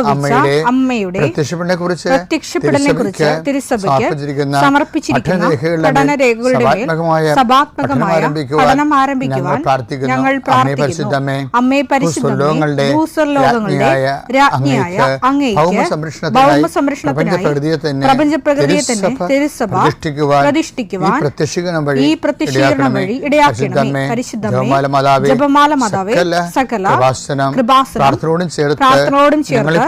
സംഭവിച്ച അമ്മയുടെ കുറിച്ച് പ്രത്യക്ഷപ്പെടലിനെ കുറിച്ച് തിരുസഭയ്ക്ക് സമർപ്പിച്ചിരിക്കുന്ന സഭാത്മകമായ പഠനം ആരംഭിക്കുവാൻ ഞങ്ങൾ പ്രാർത്ഥിക്കുന്നു. ഭൂസ്വർലോകങ്ങളുടെ രാജ്ഞിയായ അങ്ങേക്ക് ഭൗമസംരക്ഷണത്തിനായി പ്രപഞ്ചപ്രകൃതിയെ തന്നെ തിരുസഭ പ്രതിഷ്ഠിക്കുവാൻ ഈ പ്രത്യക്ഷീകരണം വഴി ഇടയാക്കണമേ. പരിശുദ്ധമേ ജപമാല മാതാവേ സകല കൃപാസനം പ്രാർത്ഥനയോടും ചേർത്ത്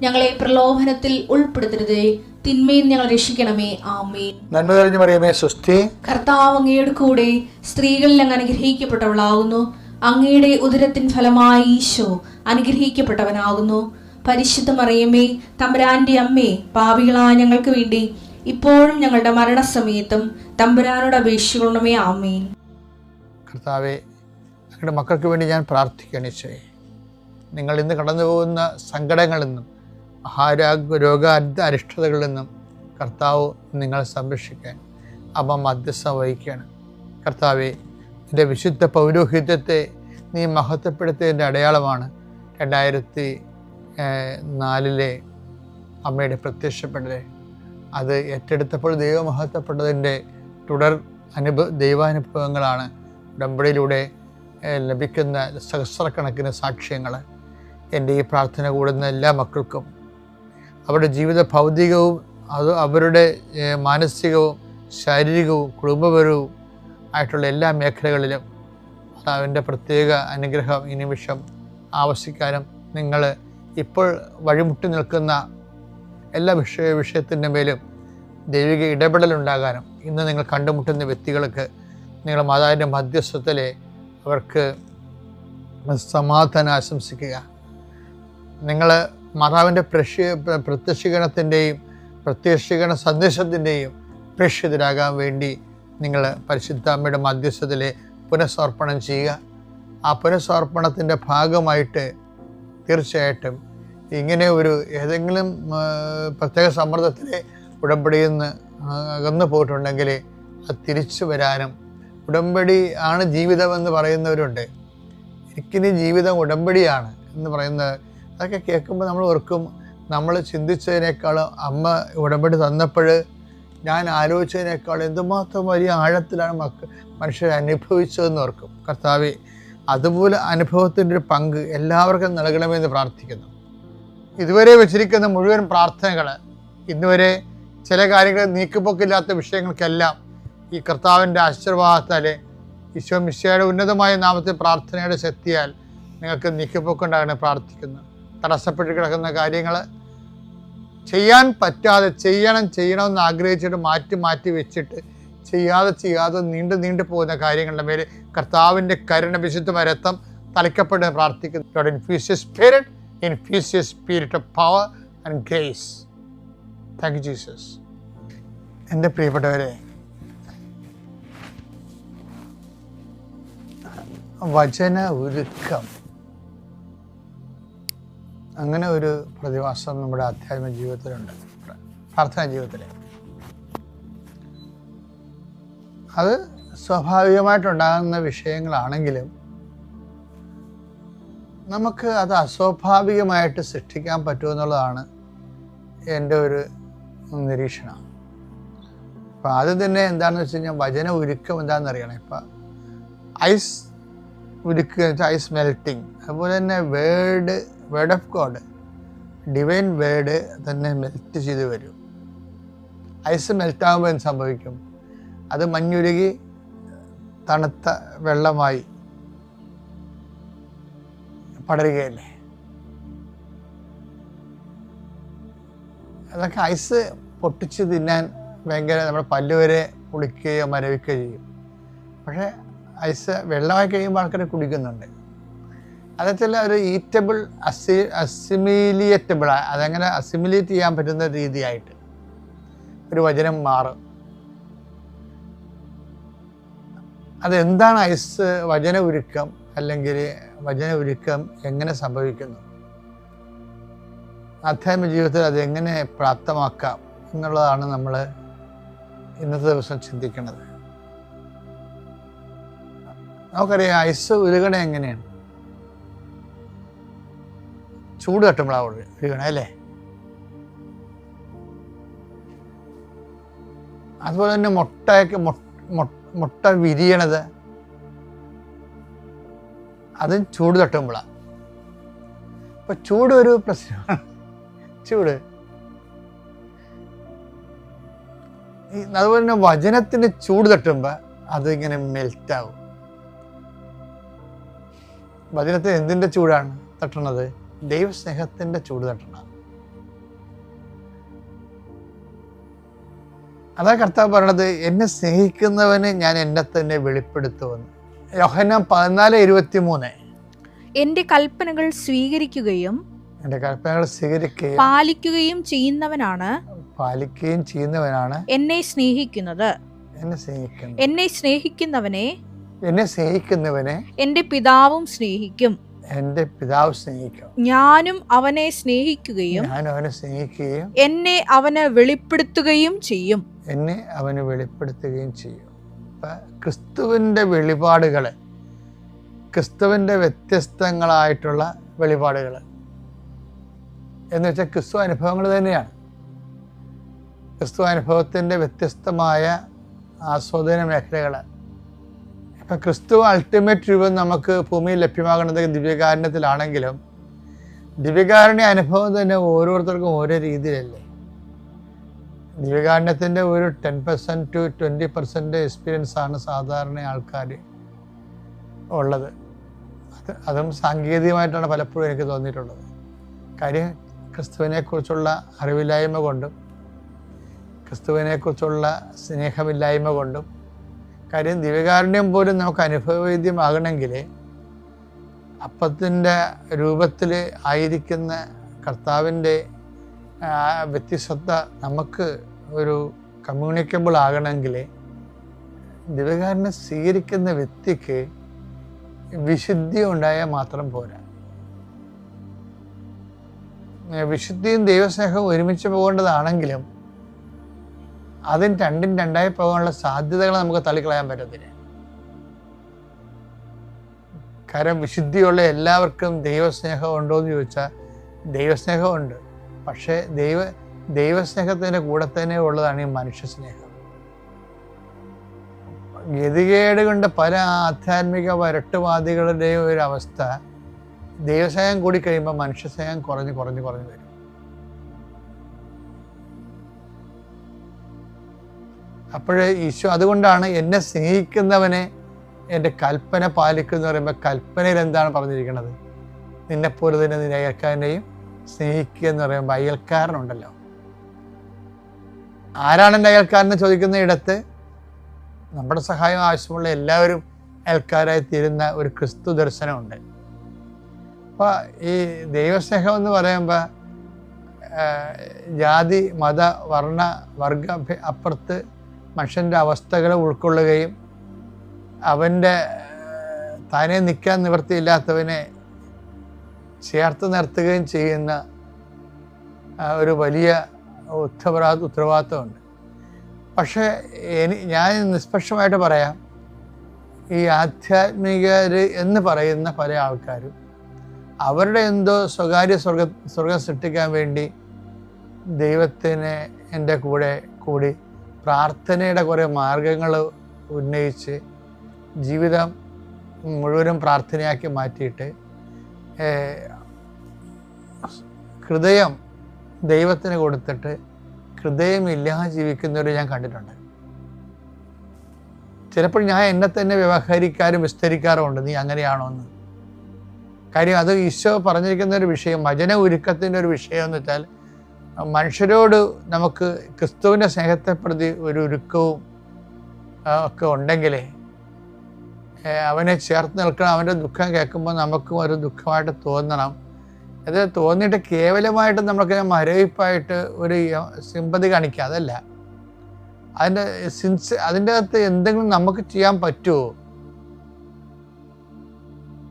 ഞങ്ങളെ പ്രലോഭനത്തിൽ ഉൾപ്പെടുത്തരുതേ. തിന്മയിൽ ഞങ്ങൾ രക്ഷിക്കണമേ. ആമേൻ. നന്മ തെളിഞ്ഞു പറയുമേ സ്വസ്തി. കർത്താവ് അങ്ങയുടെ കൂടെ സ്ത്രീകളിൽ അങ്ങ് അനുഗ്രഹിക്കപ്പെട്ടവളാകുന്നു. അങ്ങയുടെ ഉദരത്തിൻ ഫലമായി ഈശോ അനുഗ്രഹിക്കപ്പെട്ടവനാകുന്നു. പരിശുദ്ധ മറിയമേ തമ്പുരാന്റെ അമ്മേ പാവികളായ ഞങ്ങൾക്ക് വേണ്ടി ഇപ്പോഴും ഞങ്ങളുടെ മരണസമയത്തും തമ്പുരാനോട് അപേക്ഷിക്കണമേ. ആമേൻ. കർത്താവേ ഞങ്ങളുടെ മക്കൾക്ക് വേണ്ടി ഞാൻ പ്രാർത്ഥിക്കണിച്ചേ നിങ്ങൾ ഇന്ന് കടന്നു പോകുന്ന സങ്കടങ്ങളിൽ നിന്നും മഹാരോഗ രോഗ അരിഷ്ട- അരിഷ്ടതകളിൽ നിന്നും കർത്താവ് നിങ്ങളെ സംരക്ഷിക്കാൻ അവ മധ്യസ്ഥം വഹിക്കുകയാണ്. കർത്താവെ നിന്റെ വിശുദ്ധ പൗരോഹിത്യത്തെ നീ മഹത്വപ്പെടുത്തിയതിന്റെ അടയാളമാണ് രണ്ടായിരത്തി നാലിലെ അമ്മയുടെ പ്രത്യക്ഷപ്പെട്ടത് അത് ഏറ്റെടുത്തപ്പോൾ ദൈവം മഹത്വപ്പെട്ടതിന്റെ തുടർ അനുഭവ ദൈവാനുഭവങ്ങളാണ് ഉടമ്പടിയിലൂടെ ലഭിക്കുന്ന സഹസ്രക്കണക്കിന് സാക്ഷ്യങ്ങൾ എന്റെ ഈ പ്രാർത്ഥന കൂടുന്ന എല്ലാ മക്കൾക്കും അവരുടെ ജീവിത ഭൗതികവും അത് അവരുടെ മാനസികവും ശാരീരികവും കുടുംബപരവും ആയിട്ടുള്ള എല്ലാ മേഖലകളിലും അതാവിന്റെ പ്രത്യേക അനുഗ്രഹം ഈ നിമിഷം ആവശ്യിക്കാനും നിങ്ങൾ ഇപ്പോൾ വഴിമുട്ടി നിൽക്കുന്ന എല്ലാ വിഷയ വിഷയത്തിന്റെ മേലും ദൈവിക ഇടപെടലുണ്ടാകാനും ഇന്ന് നിങ്ങൾ കണ്ടുമുട്ടുന്ന വ്യക്തികൾക്ക് നിങ്ങൾ മാതാവിന്റെ മധ്യസ്ഥത്തിലെ അവർക്ക് സമാധാനം ആശംസിക്കുക. നിങ്ങൾ മാതാവിന്റെ പ്രക്ഷ പ്ര- പ്രത്യക്ഷീകരണത്തിന്റെയും പ്രത്യക്ഷീകരണ സന്ദേശത്തിന്റെയും പ്രേക്ഷിതരാകാൻ വേണ്ടി നിങ്ങൾ പരിശുദ്ധ അമ്മയുടെ മധ്യസ്ഥത്തിൽ പുനഃസമർപ്പണം ചെയ്യുക. ആ പുനഃസമർപ്പണത്തിന്റെ ഭാഗമായിട്ട് തീർച്ചയായിട്ടും ഇങ്ങനെ ഒരു ഏതെങ്കിലും പ്രത്യേക സമ്മർദ്ദത്തിലെ ഉടമ്പടിയിൽ നിന്ന് അകന്നു പോയിട്ടുണ്ടെങ്കിൽ അത് തിരിച്ചു വരാനും ഉടമ്പടി ആണ് ജീവിതമെന്ന് പറയുന്നവരുണ്ട്. എനിക്കിനി ജീവിതം ഉടമ്പടിയാണ് എന്ന് പറയുന്നത് അതൊക്കെ കേൾക്കുമ്പോൾ നമ്മൾ ഓർക്കും നമ്മൾ ചിന്തിച്ചതിനേക്കാൾ അമ്മ ഉടമ്പടി തന്നപ്പോൾ ഞാൻ ആലോചിച്ചതിനേക്കാൾ എന്തുമാത്രം വലിയ ആഴത്തിലാണ് മക്ക മനുഷ്യർ അനുഭവിച്ചതെന്ന് ഓർക്കും. കർത്താവെ അതുപോലെ അനുഭവത്തിന്റെ ഒരു പങ്ക് എല്ലാവർക്കും നൽകണമെന്ന് പ്രാർത്ഥിക്കുന്നു. ഇതുവരെ വെച്ചിരിക്കുന്ന മുഴുവൻ പ്രാർത്ഥനകൾ ഇന്നുവരെ ചില കാര്യങ്ങൾ നീക്കുപോക്കില്ലാത്ത വിഷയങ്ങൾക്കെല്ലാം ഈ കർത്താവിന്റെ ആശീർവാദത്താൽ ഈശോ മിശയുടെ ഉന്നതമായ നാമത്തെ പ്രാർത്ഥനയുടെ ശക്തിയാൽ നിങ്ങൾക്ക് നീക്കിപ്പോക്കുണ്ടാകണേ പ്രാർത്ഥിക്കുന്നു. തടസ്സപ്പെട്ട് കിടക്കുന്ന കാര്യങ്ങൾ ചെയ്യാൻ പറ്റാതെ ചെയ്യണം ചെയ്യണമെന്ന് ആഗ്രഹിച്ചിട്ട് മാറ്റി മാറ്റി വെച്ചിട്ട് ചെയ്യാതെ ചെയ്യാതെ നീണ്ടു നീണ്ടു പോകുന്ന കാര്യങ്ങളുടെ മേൽ കർത്താവിന്റെ കരുണ വിശുദ്ധമായ രക്തം തലയ്ക്കപ്പെട്ട് പ്രാർത്ഥിക്കുന്നു. God spirit infuse us spirit of power and grace thank and Jesus. എന്റെ പ്രിയപ്പെട്ടവരെ വചന ഉരുക്കം അങ്ങനെ ഒരു പ്രതിഭാസം നമ്മുടെ ആധ്യാത്മിക ജീവിതത്തിലുണ്ട്. പ്രാർത്ഥനാ ജീവിതത്തിൽ അത് സ്വാഭാവികമായിട്ടുണ്ടാകുന്ന വിഷയങ്ങളാണെങ്കിലും നമുക്ക് അത് അസ്വാഭാവികമായിട്ട് സൃഷ്ടിക്കാൻ പറ്റുമെന്നുള്ളതാണ് എന്റെ ഒരു നിരീക്ഷണം. അപ്പം ആദ്യം തന്നെ എന്താണെന്ന് വെച്ച് കഴിഞ്ഞാൽ വചന ഒരുക്കം എന്താണെന്ന് അറിയണം ഇപ്പം ഐസ് വെച്ചാൽ ഐസ് മെൽറ്റിങ് അതുപോലെ തന്നെ word word of God divine word തന്നെ മെൽറ്റ് ചെയ്ത് വരും. ഐസ് മെൽറ്റാകുമ്പോൾ എന്ത് സംഭവിക്കും? അത് മഞ്ഞുരുകി തണുത്ത വെള്ളമായി പടരുകയല്ലേ? അതൊക്കെ ഐസ് പൊട്ടിച്ച് തിന്നാൻ ഭയങ്കര നമ്മുടെ പല്ലുവരെ പുളിക്കുകയോ മരവിക്കുകയോ ചെയ്യും. പക്ഷേ ഐസ് വെള്ളമായി കഴിയുമ്പോൾ ആൾക്കാർ കുടിക്കുന്നുണ്ട്. അതെച്ചാൽ ഒരു ഈറ്റബിൾ അസി അസിമിലിയറ്റബിൾ അതങ്ങനെ അസിമിലേറ്റ് ചെയ്യാൻ പറ്റുന്ന രീതിയായിട്ട് ഒരു വചനം മാറും. അതെന്താണ് ഐസ് വചന ഉരുക്കം അല്ലെങ്കിൽ വചന ഉരുക്കം എങ്ങനെ സംഭവിക്കുന്നു? ആധ്യാത്മിക ജീവിതത്തിൽ അതെങ്ങനെ പ്രാപ്തമാക്കാം എന്നുള്ളതാണ് നമ്മൾ ഇന്നത്തെ ദിവസം ചിന്തിക്കുന്നത്. നമുക്കറിയാം ഐസ് ഉരുകണ എങ്ങനെയാണ്? ചൂട് തട്ടുമ്പോഴാണ് ഉരുകണേ അല്ലേ? അതുപോലെ തന്നെ മുട്ടയൊക്കെ മുട്ട വിരിയണത് അതും ചൂട് തട്ടുമ്പോഴാണ് അപ്പൊ ചൂട് ഒരു പ്രശ്നമാണ്. ചൂട്. അതുപോലെ തന്നെ വചനത്തിന് ചൂട് തട്ടുമ്പോൾ അതിങ്ങനെ മെൽറ്റാവും വചനത്തിന് എന്തിന്റെ ചൂടാണ് തട്ടണത് ദൈവസ്നേഹത്തിന്റെ ചൂട് തട്ടണം അതാ കർത്താവ് പറയണത് എന്നെ സ്നേഹിക്കുന്നവന് ഞാൻ എന്നെ തന്നെ വെളിപ്പെടുത്തുമെന്ന്. യോഹന പതിനാല് ഇരുപത്തി മൂന്ന് എന്റെ കൽപ്പനകൾ സ്വീകരിക്കുകയും എന്റെ കൽപ്പനകൾ സ്വീകരിക്കുകയും പാലിക്കുകയും ചെയ്യുന്നവനാണ് പാലിക്കുകയും ചെയ്യുന്നവനാണ് എന്നെ സ്നേഹിക്കുന്നത്. എന്നെ സ്നേഹിക്കുന്നത്. എന്നെ സ്നേഹിക്കുന്നവനെ എന്നെ സ്നേഹിക്കുന്നവനെ എന്റെ പിതാവും സ്നേഹിക്കും. എന്റെ പിതാവ് സ്നേഹിക്കും. ഞാനും അവനെ സ്നേഹിക്കുകയും ഞാൻ അവനെ സ്നേഹിക്കുകയും എന്നെ അവനെ വെളിപ്പെടുത്തുകയും ചെയ്യും. എന്നെ അവന് വെളിപ്പെടുത്തുകയും ചെയ്യും. ക്രിസ്തുവിന്റെ വെളിപാടുകൾ ക്രിസ്തുവിന്റെ വ്യത്യസ്തങ്ങളായിട്ടുള്ള വെളിപാടുകൾ എന്ന് വെച്ചാൽ ക്രിസ്തു അനുഭവങ്ങൾ തന്നെയാണ്. ക്രിസ്തു അനുഭവത്തിന്റെ വ്യത്യസ്തമായ ആസ്വാദന മേഖലകൾ ക്രിസ്തു അൾട്ടിമേറ്റ് രൂപം നമുക്ക് ഭൂമിയിൽ ലഭ്യമാകുന്നത് ദിവ്യകാരണത്തിലാണെങ്കിലും ദിവ്യകാരുണ്യ അനുഭവം തന്നെ ഓരോരുത്തർക്കും ഓരോ രീതിയിലല്ലേ? ദിവ്യകാരുണ്യത്തിന്റെ ഒരു ten percent to twenty percent experience ആണ് സാധാരണ ആൾക്കാർ ഉള്ളത്. അത് അതും സാങ്കേതികമായിട്ടാണ് പലപ്പോഴും എനിക്ക് തോന്നിയിട്ടുള്ളത്. കാര്യം ക്രിസ്തുവിനെക്കുറിച്ചുള്ള അറിവില്ലായ്മ കൊണ്ടും ക്രിസ്തുവിനെക്കുറിച്ചുള്ള സ്നേഹമില്ലായ്മ കൊണ്ടും കാര്യം ദിവ്യകാരുണ്യം പോലും നമുക്ക് അനുഭവവേദ്യമാകണമെങ്കിൽ അപ്പത്തിന്റെ രൂപത്തിൽ ആയിരിക്കുന്ന കർത്താവിന്റെ വ്യത്യസ്തത നമുക്ക് ഒരു കമ്മ്യൂണിക്കബിൾ ആകണമെങ്കിൽ ദിവ്യകാരനെ സ്വീകരിക്കുന്ന വ്യക്തിക്ക് വിശുദ്ധി ഉണ്ടായാൽ മാത്രം പോരാ. വിശുദ്ധിയും ദൈവസ്നേഹവും ഒരുമിച്ച് പോകേണ്ടതാണെങ്കിലും അതിന് രണ്ടും രണ്ടായി പോകാനുള്ള സാധ്യതകൾ നമുക്ക് തള്ളിക്കളയാൻ പറ്റത്തില്ല. കാരണം വിശുദ്ധിയുള്ള എല്ലാവർക്കും ദൈവസ്നേഹം ഉണ്ടോ എന്ന് ചോദിച്ചാൽ ദൈവസ്നേഹമുണ്ട് പക്ഷേ ദൈവ ദൈവസ്നേഹത്തിന്റെ കൂടെ തന്നെ ഉള്ളതാണ് ഈ മനുഷ്യ സ്നേഹം ഗതികേട് കൊണ്ട് പല ആധ്യാത്മിക വരട്ടുവാദികളുടെയും ഒരു അവസ്ഥ ദൈവസ്നേഹം കൂടി കഴിയുമ്പോൾ മനുഷ്യസ്നേഹം കുറഞ്ഞ് കുറഞ്ഞ് കുറഞ്ഞ് വരും. അപ്പോഴേ ഈശോ അതുകൊണ്ടാണ് എന്നെ സ്നേഹിക്കുന്നവനെ എന്റെ കൽപ്പന പാലിക്കുന്നു പറയുമ്പോൾ കൽപ്പനയിൽ എന്താണ് പറഞ്ഞിരിക്കുന്നത്? നിന്നെപ്പോലെ തന്നെ നിന്റെ അയൽക്കാരനെയും സ്നേഹിക്കുക എന്ന് പറയുമ്പോൾ അയൽക്കാരനുണ്ടല്ലോ. ആരാണ് എന്റെ അയൽക്കാരനെ ചോദിക്കുന്ന ഇടത്ത് നമ്മുടെ സഹായം ആവശ്യമുള്ള എല്ലാവരും അയൽക്കാരായി തീരുന്ന ഒരു ക്രിസ്തു ദർശനമുണ്ട്. അപ്പോൾ ഈ ദൈവസ്നേഹം എന്ന് പറയുമ്പോൾ ജാതി മത വർണ വർഗ അപ്പുറത്ത് മനുഷ്യന്റെ അവസ്ഥകളെ ഉൾക്കൊള്ളുകയും അവന്റെ താനെ നിൽക്കാൻ നിവൃത്തിയില്ലാത്തവനെ ചേർത്ത് നിർത്തുകയും ചെയ്യുന്ന ഒരു വലിയ ഉത്തരവാ ഉത്തരവാദിത്വമുണ്ട്. പക്ഷേ എനി ഞാൻ നിഷ്പക്ഷമായിട്ട് പറയാം ഈ ആധ്യാത്മികർ എന്ന് പറയുന്ന പല ആൾക്കാരും അവരുടെ എന്തോ സ്വകാര്യ സ്വർഗ സ്വർഗം സൃഷ്ടിക്കാൻ വേണ്ടി ദൈവത്തിന് എന്റെ കൂടെ കൂടി പ്രാർത്ഥനയുടെ കുറേ മാർഗങ്ങൾ ഉന്നയിച്ച് ജീവിതം മുഴുവനും പ്രാർത്ഥനയാക്കി മാറ്റിയിട്ട് ഹൃദയം ദൈവത്തിന് കൊടുത്തിട്ട് ഹൃദയമില്ലാതെ ജീവിക്കുന്നവരെ ഞാൻ കണ്ടിട്ടുണ്ട്. ചിലപ്പോൾ ഞാൻ എന്നെ തന്നെ വ്യവഹരിക്കാനും വിസ്തരിക്കാറുമുണ്ട് നീ അങ്ങനെയാണോ എന്ന്. കാര്യം അത് ഈശോ പറഞ്ഞിരിക്കുന്ന ഒരു വിഷയം വചന ഒരുക്കത്തിന്റെ ഒരു വിഷയം എന്ന് വെച്ചാൽ മനുഷ്യരോട് നമുക്ക് ക്രിസ്തുവിന്റെ സ്നേഹത്തെ പ്രതി ഒരു ഒരുക്കവും ഒക്കെ ഉണ്ടെങ്കിൽ അവനെ ചേർത്ത് നിൽക്കണം അവന്റെ ദുഃഖം കേൾക്കുമ്പോൾ നമുക്കും ഒരു ദുഃഖമായിട്ട് തോന്നണം. അത് തോന്നിയിട്ട് കേവലമായിട്ട് നമുക്ക് മരവിപ്പായിട്ട് ഒരു സിമ്പതി കാണിക്കുക അതല്ല. അതിന്റെ സിൻസ് അതിന്റെ അകത്ത് എന്തെങ്കിലും നമുക്ക് ചെയ്യാൻ പറ്റുമോ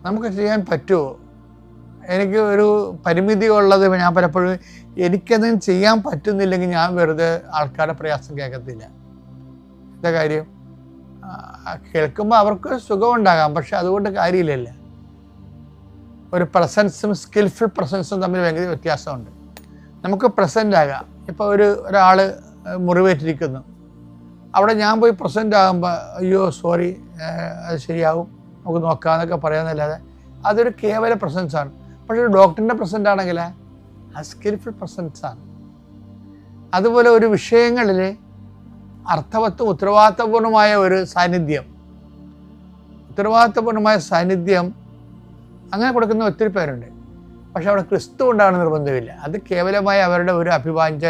നമുക്ക് ചെയ്യാൻ പറ്റുമോ എനിക്ക് ഒരു പരിമിതി ഉള്ളത് ഞാൻ പലപ്പോഴും എനിക്കതും ചെയ്യാൻ പറ്റുന്നില്ലെങ്കിൽ ഞാൻ വെറുതെ ആൾക്കാരുടെ പ്രയാസം കേൾക്കത്തില്ല. എന്താ കാര്യം? കേൾക്കുമ്പോൾ അവർക്ക് സുഖമുണ്ടാകാം പക്ഷെ അതുകൊണ്ട് കാര്യമില്ലല്ല? ഒരു പ്രസൻസും സ്കിൽഫുൾ പ്രസൻസും തമ്മിൽ ഭയങ്കര വ്യത്യാസമുണ്ട്. നമുക്ക് പ്രസന്റ് ആകാം. ഇപ്പോൾ ഒരു ഒരാൾ മുറിവേറ്റിരിക്കുന്നു. അവിടെ ഞാൻ പോയി പ്രസന്റ് ആകുമ്പോൾ അയ്യോ സോറി അത് ശരിയാകും നമുക്ക് നോക്കാമെന്നൊക്കെ പറയാമെന്നല്ലാതെ അതൊരു കേവല പ്രസൻസാണ് പക്ഷേ ഡോക്ടറിന്റെ പ്രസന്റ് ആണെങ്കിൽ അത് സ്കിൽഫുൾ ആണ്. അതുപോലെ ഒരു വിഷയങ്ങളിൽ അർത്ഥവത്വം ഉത്തരവാദിത്തപൂർണമായ ഒരു സാന്നിധ്യം. ഉത്തരവാദിത്തപൂർണമായ സാന്നിധ്യം അങ്ങനെ കൊടുക്കുന്ന ഒത്തിരി പേരുണ്ട്. പക്ഷെ അവിടെ ക്രിസ്തു കൊണ്ടാണ് നിർബന്ധമില്ല. അത് കേവലമായ അവരുടെ ഒരു അഭിവാഞ്ച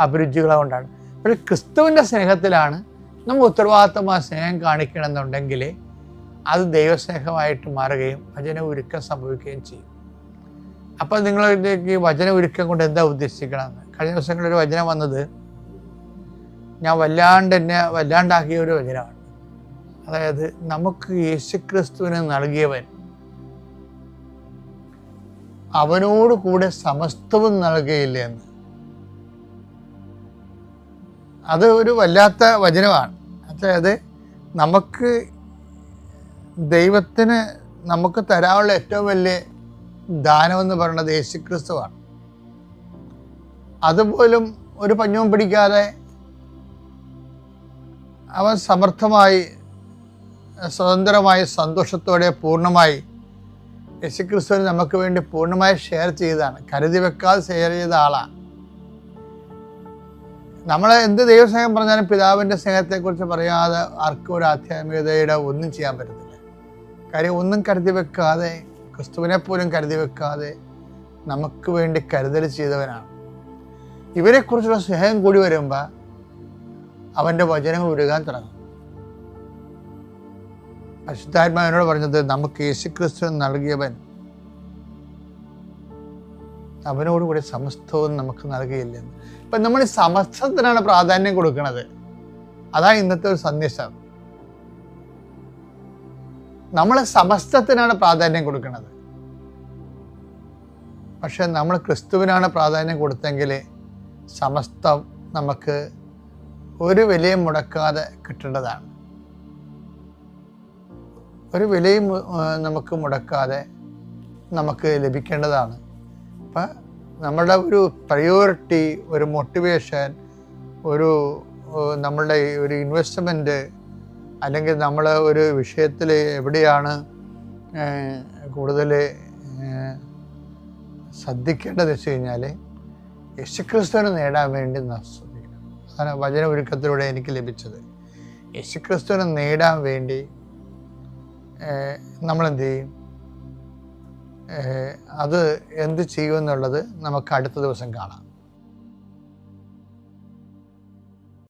അഭിരുചികളെ കൊണ്ടാണ്. പക്ഷേ ക്രിസ്തുവിന്റെ സ്നേഹത്തിലാണ് നമ്മൾ ഉത്തരവാദിത്തമായ സ്നേഹം കാണിക്കണമെന്നുണ്ടെങ്കിൽ അത് ദൈവസ്നേഹമായിട്ട് മാറുകയും അതിനെ ഒരുക്കം സംഭവിക്കുകയും ചെയ്യും. അപ്പോൾ നിങ്ങളിലേക്ക് വചന ഒരുക്കം കൊണ്ട് എന്താ ഉദ്ദേശിക്കണമെന്ന് കഴിഞ്ഞ ദിവസങ്ങളിൽ ഒരു വചനം വന്നത് ഞാൻ വല്ലാണ്ട് എന്നെ വല്ലാണ്ടാക്കിയ ഒരു വചനമാണ്. അതായത് നമുക്ക് യേശുക്രിസ്തുവിന് നൽകിയവൻ അവനോട് കൂടെ സമസ്തവും നൽകുകയില്ല എന്ന്. അത് ഒരു വല്ലാത്ത വചനമാണ്. അതായത് നമുക്ക് ദൈവത്തിന് നമുക്ക് തരാനുള്ള ഏറ്റവും വലിയ ദാനമെന്ന് പറയുന്നത് യേശുക്രിസ്തുവാണ്. അതുപോലും ഒരു പഞ്ഞവും പിടിക്കാതെ അവൻ സമർത്ഥമായി സ്വതന്ത്രമായി സന്തോഷത്തോടെ പൂർണമായി യേശുക്രിസ്തുവിന് നമുക്ക് വേണ്ടി പൂർണമായി ഷെയർ ചെയ്തതാണ് കരുതി വെക്കാതെ ഷെയർ ചെയ്ത ആളാണ്. നമ്മൾ എന്ത് ദൈവസ്നേഹം പറഞ്ഞാലും പിതാവിന്റെ സ്നേഹത്തെക്കുറിച്ച് പറയാതെ ആർക്കും ഒരു ആധ്യാത്മികതയുടെ ഒന്നും ചെയ്യാൻ പറ്റത്തില്ല. കാര്യം ഒന്നും കരുതി വെക്കാതെ ക്രിസ്തുവിനെ പോലും കരുതി വെക്കാതെ നമുക്ക് വേണ്ടി കരുതൽ ചെയ്തവനാണ്. ഇവരെക്കുറിച്ചുള്ള സ്നേഹം കൂടി വരുമ്പോൾ അവന്റെ വചനങ്ങൾ ഉരുകാൻ തുടങ്ങും. അശുദ്ധാത്മാവിനോട് പറഞ്ഞത് നമുക്ക് യേശുക്രിസ്തു നൽകിയവൻ അവനോടുകൂടി സമസ്തവും നമുക്ക് നൽകിയില്ലെന്ന്. ഇപ്പം നമ്മൾ സമസ്തത്തിനാണ് പ്രാധാന്യം കൊടുക്കുന്നത് അതാണ് ഇന്നത്തെ ഒരു സന്ദേശം. നമ്മൾ സമസ്തത്തിനാണ് പ്രാധാന്യം കൊടുക്കുന്നത്. പക്ഷെ നമ്മൾ ക്രിസ്തുവിനാണ് പ്രാധാന്യം കൊടുത്തെങ്കിൽ സമസ്തം നമുക്ക് ഒരു വിലയും മുടക്കാതെ കിട്ടേണ്ടതാണ്. ഒരു വിലയും നമുക്ക് മുടക്കാതെ നമുക്ക് ലഭിക്കേണ്ടതാണ്. അപ്പം നമ്മുടെ ഒരു പ്രയോറിറ്റി ഒരു മോട്ടിവേഷൻ ഒരു നമ്മളുടെ ഒരു ഇൻവെസ്റ്റ്മെന്റ് അല്ലെങ്കിൽ നമ്മൾ ഒരു വിഷയത്തിൽ എവിടെയാണ് കൂടുതൽ ശ്രദ്ധിക്കേണ്ടത് വെച്ച് കഴിഞ്ഞാൽ യേശുക്രിസ്തുവിനെ നേടാൻ വേണ്ടി നാം ശ്രദ്ധിക്കണം. അതാണ് വചന ഒരുക്കത്തിലൂടെ എനിക്ക് ലഭിച്ചത്. യേശുക്രിസ്തുവിനെ നേടാൻ വേണ്ടി നമ്മൾ എന്ത് ചെയ്യും? അത് എന്ത് ചെയ്യുമെന്നുള്ളത് നമുക്ക് അടുത്ത ദിവസം കാണാം.